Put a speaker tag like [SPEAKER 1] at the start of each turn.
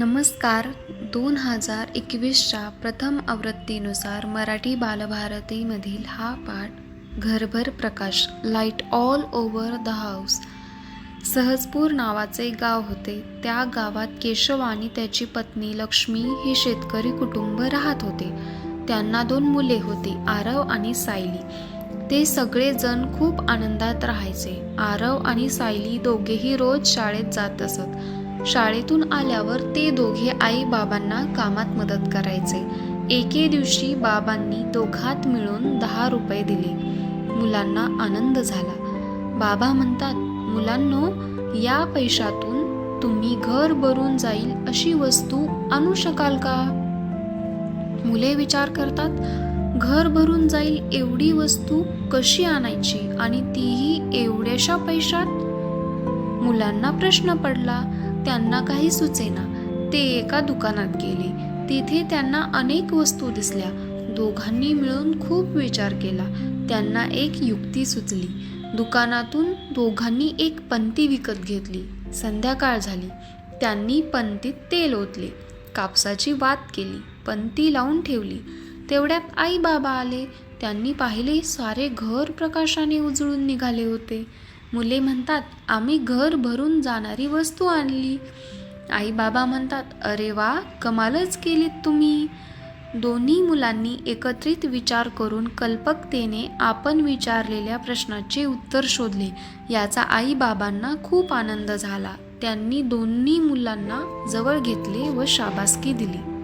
[SPEAKER 1] नमस्कार. दोन हजार एकवीसच्या प्रथम आवृत्तीनुसार मराठी बालभारतीमधील हा पाठ घरभर प्रकाश light all over the house Sahajpur नावाचे गाव होते. त्या गावात केशव आणि त्याची पत्नी लक्ष्मी हे शेतकरी कुटुंब राहत होते. त्यांना दोन मुले होती आरव आणि सायली. ते सगळेजण खूप आनंदात राहायचे. आरव आणि सायली दोघेही रोज शाळेत जात असत. शाळेतून आल्यावर ते दोघे आई बाबांना कामात मदत करायचे. एके दिवशी बाबांनी दोघात मिळून दहा रुपये दिले. मुलांना आनंद झाला. बाबा म्हणतात मुलांनो या पैशातून तुम्ही घर भरून जाईल अशी वस्तू आणू शकाल का? मुले विचार करतात घर भरून जाईल एवढी वस्तू कशी आणायची आणि तीही एवढ्याशा पैशात? मुलांना प्रश्न पडला त्यांना काही सुचेना. ते एका दुकानात गेले. तिथे त्यांना अनेक वस्तू दिसल्या. दोघांनी मिळून खूप विचार केला. त्यांना एक युक्ती सुचली. दुकानातून दोघांनी एक पंती विकत घेतली. संध्याकाळ झाली. त्यांनी पंतीत तेल ओतले. कापसाची वात केली. पंती लावून ठेवली. तेवढ्यात आई बाबा आले. त्यांनी पाहिले सारे घर प्रकाशाने उजळून निघाले होते. मुले म्हणतात आम्ही घर भरून जाणारी वस्तू आणली. आई बाबा म्हणतात अरे वा कमालच केलीत तुम्ही. दोन्ही मुलांनी एकत्रित विचार करून कल्पकतेने आपण विचारलेल्या प्रश्नाचे उत्तर शोधले. याचा आई बाबांना खूप आनंद झाला. त्यांनी दोन्ही मुलांना जवळ घेतले व शाबासकी दिली.